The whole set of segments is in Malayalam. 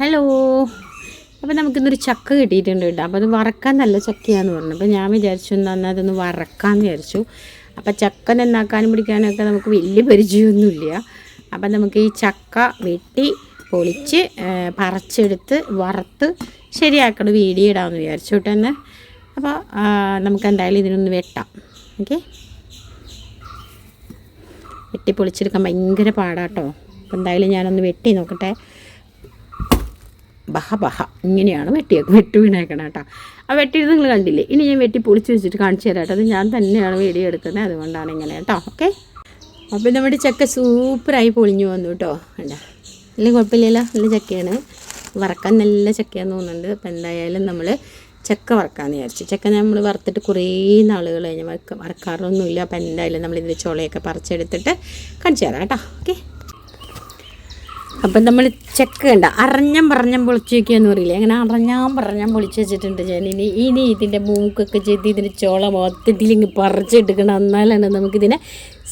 ഹലോ. അപ്പോൾ നമുക്കിന്നൊരു ചക്ക കിട്ടിയിട്ടുണ്ട് കേട്ടോ. അപ്പോൾ അത് വറക്കാൻ നല്ല ചക്കയാന്ന് പറഞ്ഞു. അപ്പോൾ ഞാൻ വിചാരിച്ചു എന്നാൽ അതൊന്ന് വറക്കാമെന്ന് വിചാരിച്ചു. അപ്പോൾ ചക്ക നന്നാക്കാനും പിടിക്കാനൊക്കെ നമുക്ക് വലിയ പരിചയമൊന്നുമില്ല. അപ്പം നമുക്ക് ഈ ചക്ക വെട്ടി പൊളിച്ച് പറിച്ചെടുത്ത് വറുത്ത് ശരിയാക്കണം വീഡിയോ ഇടാമെന്ന് വിചാരിച്ചു കേട്ടോ എന്നെ അപ്പോൾ നമുക്ക് എന്തായാലും ഇതിനൊന്ന് വെട്ടാം. ഓക്കെ? വെട്ടി പൊളിച്ചെടുക്കാൻ ഭയങ്കര പാടാട്ടോ. അപ്പോൾ എന്തായാലും ഞാനൊന്ന് വെട്ടി നോക്കട്ടെ. ബഹ ബഹ. ഇങ്ങനെയാണ് വെട്ടിയ വെട്ടി വീണേക്കണം കേട്ടോ. ആ വെട്ടിയത് നിങ്ങൾ കണ്ടില്ലേ? ഇനി ഞാൻ വെട്ടി പൊളിച്ച് വെച്ചിട്ട് കാണിച്ചു തരാം കേട്ടോ. അത് ഞാൻ തന്നെയാണ് വീഡിയോ എടുക്കുന്നത്. അതുകൊണ്ടാണ് ഇങ്ങനെ കേട്ടോ. ഓക്കെ? അപ്പോൾ നമ്മുടെ ചക്ക സൂപ്പറായി പൊളിഞ്ഞു വന്നു കേട്ടോ. വേണ്ട അല്ലെങ്കിൽ കുഴപ്പമില്ലല്ലോ? നല്ല ചക്കയാണ്. വറക്കാൻ നല്ല ചക്കയാന്ന് തോന്നുന്നുണ്ട്. അപ്പോൾ എന്തായാലും നമ്മൾ ചക്ക വറക്കാമെന്ന് വിചാരിച്ചു. ചക്ക നമ്മൾ വറുത്തിട്ട് കുറേ നാളുകൾ കഴിഞ്ഞ് വറക്ക വറക്കാറൊന്നുമില്ല. അപ്പോൾ എന്തായാലും നമ്മളിതിന്റെ ചുളയൊക്കെ പറിച്ചെടുത്തിട്ട് കാണിച്ചു തരാം കേട്ടോ. ഓക്കെ? അപ്പം നമ്മൾ ചെക്ക് ഉണ്ട് അറിഞ്ഞം പറഞ്ഞം പൊളിച്ച് വയ്ക്കുകയെന്ന് പറയില്ലേ? അങ്ങനെ അറിഞ്ഞാൻ പറഞ്ഞാൻ പൊളിച്ച് വെച്ചിട്ടുണ്ട് ഞാൻ. ഇനി ഇനി ഇതിന്റെ മൂക്കൊക്കെ ചെയ്ത് ഇതിന്റെ ചോള മൊത്തത്തിലിങ്ങ് പറിച്ചെടുക്കണം. എന്നാലാണ് നമുക്കിതിനെ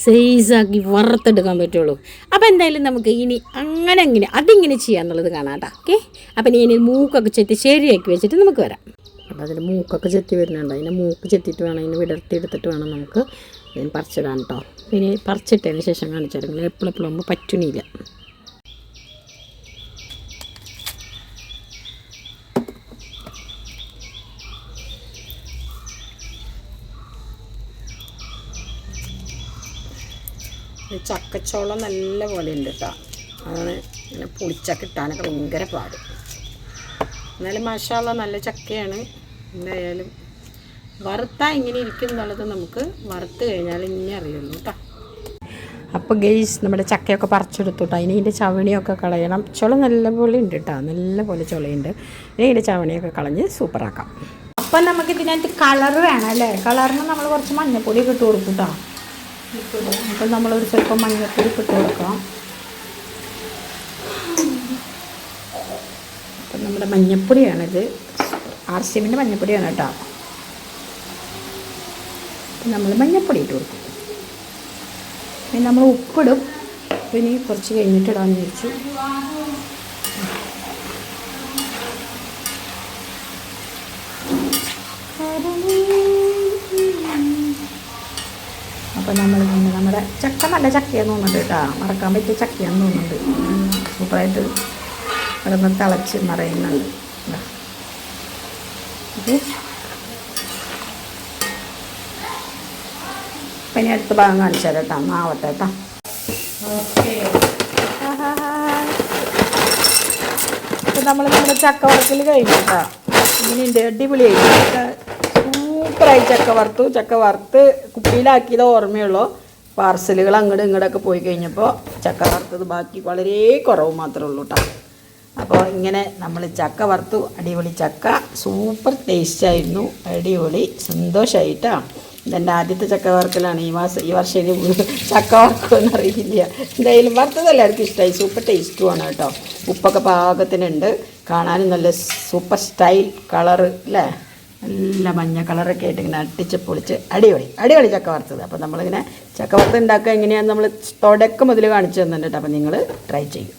സൈസാക്കി വറുത്തെടുക്കാൻ പറ്റുള്ളൂ. അപ്പോൾ എന്തായാലും നമുക്ക് ഇനി അങ്ങനെ അങ്ങനെ അതിങ്ങനെ ചെയ്യാന്നുള്ളത് കാണാം കേട്ടോ. ഓക്കെ അപ്പം ഇനി മൂക്കൊക്കെ ചെത്തി ശരിയാക്കി വെച്ചിട്ട് നമുക്ക് വരാം. അപ്പോൾ അതിന്റെ മൂക്കൊക്കെ ചെത്തി വരുന്നുണ്ട്. അതിനെ മൂക്ക് ചെത്തിയിട്ട് വേണം അതിനെ വിടർത്തി എടുത്തിട്ട് വേണം നമുക്ക് പറിച്ചിടാൻ കേട്ടോ. ഇനി പറിച്ചിട്ടതിന് ശേഷം കാണിച്ചാൽ എപ്പോഴെപ്പോഴും എപ്പോഴും എപ്പോഴും പറ്റുന്നില്ല. ചക്കച്ചോളം നല്ല പോലെ ഉണ്ട് കേട്ടോ അതാണ് ഇങ്ങനെ പുളിച്ച കിട്ടാനൊക്കെ ഭയങ്കര പാട്. എന്നാലും മാഷാള്ള നല്ല ചക്കയാണ്. എന്തായാലും വറുത്താൽ ഇങ്ങനെ ഇരിക്കും എന്നുള്ളത് നമുക്ക് വറുത്ത് കഴിഞ്ഞാൽ ഇനി അറിയുള്ളൂ കേട്ടോ അപ്പോൾ ഗെയ്സ് നമ്മുടെ ചക്കയൊക്കെ പറിച്ചെടുത്തു കേട്ടോ ഇനി ഇതിന്റെ ചവണിയൊക്കെ കളയണം. ചുള നല്ല പോലെ ഉണ്ട് കേട്ടോ നല്ല പോലെ ചുളയുണ്ട്. ഇനി ഇതിന്റെ ചവണിയൊക്കെ കളഞ്ഞ് സൂപ്പറാക്കാം അപ്പം നമുക്ക് ഇതിനകത്ത് കളർ വേണം അല്ലേ? കളറിന് നമ്മൾ കുറച്ച് മഞ്ഞപ്പൊടിയൊക്കെ ഇട്ട് കൊടുക്കും കേട്ടോ അപ്പം നമ്മളൊരു സ്വല്പം മഞ്ഞപ്പൊടി ഇട്ട് കൊടുക്കാം. അപ്പം നമ്മുടെ മഞ്ഞപ്പൊടിയാണിത്. ആർ സി എമ്മിന്റെ മഞ്ഞപ്പൊടിയാണ് കേട്ടോ. നമ്മൾ മഞ്ഞപ്പൊടി ഇട്ട് കൊടുക്കും. പിന്നെ നമ്മൾ ഉപ്പിടും. പിന്നെ കുറച്ച് കഴിഞ്ഞിട്ട് ഇടാമെന്ന് വിചാരിച്ചു അപ്പോൾ നമ്മൾ പിന്നെ നമ്മുടെ ചക്ക നല്ല ചക്കയാന്ന് തോന്നുന്നുണ്ട് കേട്ടോ. മറക്കാൻ പറ്റിയ ചക്കയാന്ന് തോന്നുന്നുണ്ട്. സൂപ്പറായിട്ട് കിടന്ന് തിളച്ച് മറയുന്നുണ്ട്. ഓക്കെ അപ്പം ഇനി അടുത്ത ഭാഗം കാണിച്ചു തരാം കേട്ടോ. നാളത്തെ കേട്ടോ. ഇപ്പം നമ്മൾ നമ്മുടെ ചക്ക വറുക്കൽ കഴിഞ്ഞു കേട്ടോ. ഇങ്ങനെയുണ്ട് അടിപൊളിയായി. ചക്ക സൂപ്പറായി ചക്ക വറുത്തു. ചക്ക വറുത്ത് കുപ്പിയിലാക്കിയത് ഓർമ്മയുള്ളൂ. പാർസലുകൾ അങ്ങോട്ടും ഇങ്ങോട്ടൊക്കെ പോയി കഴിഞ്ഞപ്പോൾ ചക്ക വറുത്തത് ബാക്കി വളരെ കുറവ് മാത്രമേ ഉള്ളൂ കേട്ടോ അപ്പോൾ ഇങ്ങനെ നമ്മൾ ചക്ക വറുത്തു. അടിപൊളി ചക്ക. സൂപ്പർ ടേസ്റ്റായിരുന്നു അടിപൊളി. സന്തോഷമായിട്ടാ ഇതെന്റെ ആദ്യത്തെ ചക്ക വറുക്കലാണ്. ഈ മാസം ഈ വർഷം ഇനി ചക്ക വറുക്കുമെന്ന് അറിയില്ല. എന്തായാലും വറുത്തത് എല്ലാവർക്കും ഇഷ്ടമായി. സൂപ്പർ ടേസ്റ്റുമാണ് കേട്ടോ. ഉപ്പൊക്കെ പാകത്തിനുണ്ട്. കാണാനും നല്ല സൂപ്പർ സ്റ്റൈൽ കളർ അല്ലേ നല്ല മഞ്ഞ കളറൊക്കെ ആയിട്ട് ഇങ്ങനെ അട്ടിച്ച് പൊളിച്ച് അടിപൊളി അടിപൊളി ചക്ക വറുത്തത്. അപ്പോൾ നമ്മളിങ്ങനെ ചക്ക വറുത്ത് ഉണ്ടാക്കുക എങ്ങനെയാണെന്ന് നമ്മൾ തുടക്കം മുതൽ കാണിച്ചു തന്നിട്ടുണ്ട്. അപ്പോൾ നിങ്ങൾ ട്രൈ ചെയ്യും.